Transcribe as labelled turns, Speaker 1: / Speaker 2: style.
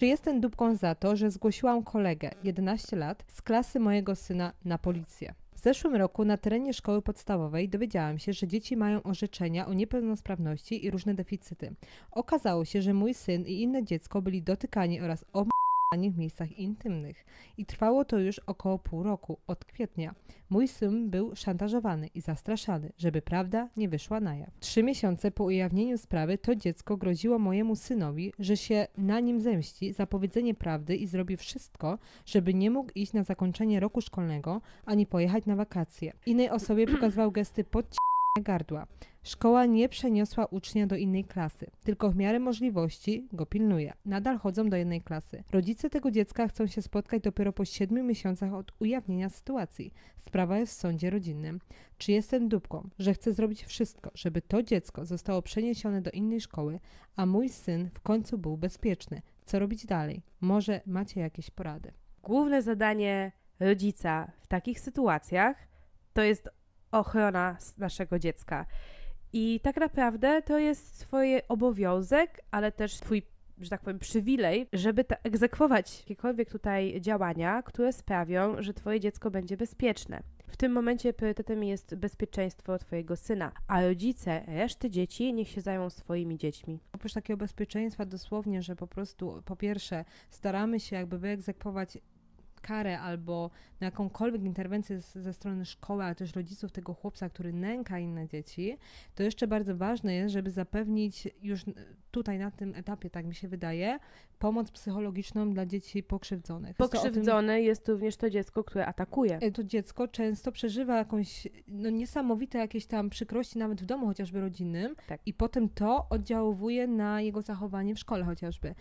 Speaker 1: Czy jestem dupką za to, że zgłosiłam kolegę, 11 lat, z klasy mojego syna na policję? W zeszłym roku na terenie szkoły podstawowej dowiedziałam się, że dzieci mają orzeczenia o niepełnosprawności i różne deficyty. Okazało się, że mój syn i inne dziecko byli dotykani oraz obmaniani w miejscach intymnych. I trwało to już około pół roku, od kwietnia. Mój syn był szantażowany i zastraszany, żeby prawda nie wyszła na jaw. Trzy miesiące po ujawnieniu sprawy to dziecko groziło mojemu synowi, że się na nim zemści za powiedzenie prawdy i zrobi wszystko, żeby nie mógł iść na zakończenie roku szkolnego ani pojechać na wakacje. Innej osobie pokazywał gesty pod gardła. Szkoła nie przeniosła ucznia do innej klasy, tylko w miarę możliwości go pilnuje. Nadal chodzą do jednej klasy. Rodzice tego dziecka chcą się spotkać dopiero po siedmiu miesiącach od ujawnienia sytuacji. Sprawa jest w sądzie rodzinnym. Czy jestem dupką, że chcę zrobić wszystko, żeby to dziecko zostało przeniesione do innej szkoły, a mój syn w końcu był bezpieczny? Co robić dalej? Może macie jakieś porady?
Speaker 2: Główne zadanie rodzica w takich sytuacjach to jest ochrona naszego dziecka. I tak naprawdę to jest Twój obowiązek, ale też Twój, że tak powiem, przywilej, żeby ta, egzekwować jakiekolwiek tutaj działania, które sprawią, że Twoje dziecko będzie bezpieczne. W tym momencie priorytetem jest bezpieczeństwo Twojego syna, a rodzice reszty dzieci niech się zajmą swoimi dziećmi.
Speaker 1: oprócz takiego bezpieczeństwa dosłownie, że po prostu po pierwsze staramy się jakby wyegzekwować karę albo na jakąkolwiek interwencję z, ze strony szkoły, ale też rodziców tego chłopca, który nęka inne dzieci, to jeszcze bardzo ważne jest, żeby zapewnić już tutaj na tym etapie, tak mi się wydaje, pomoc psychologiczną dla dzieci pokrzywdzonych. O tym-
Speaker 2: Pokrzywdzone jest również to dziecko, które atakuje.
Speaker 1: E, to dziecko często przeżywa jakąś no, niesamowite jakieś tam przykrości nawet w domu chociażby rodzinnym
Speaker 2: Tak.
Speaker 1: i potem to oddziałuje na jego zachowanie w szkole chociażby.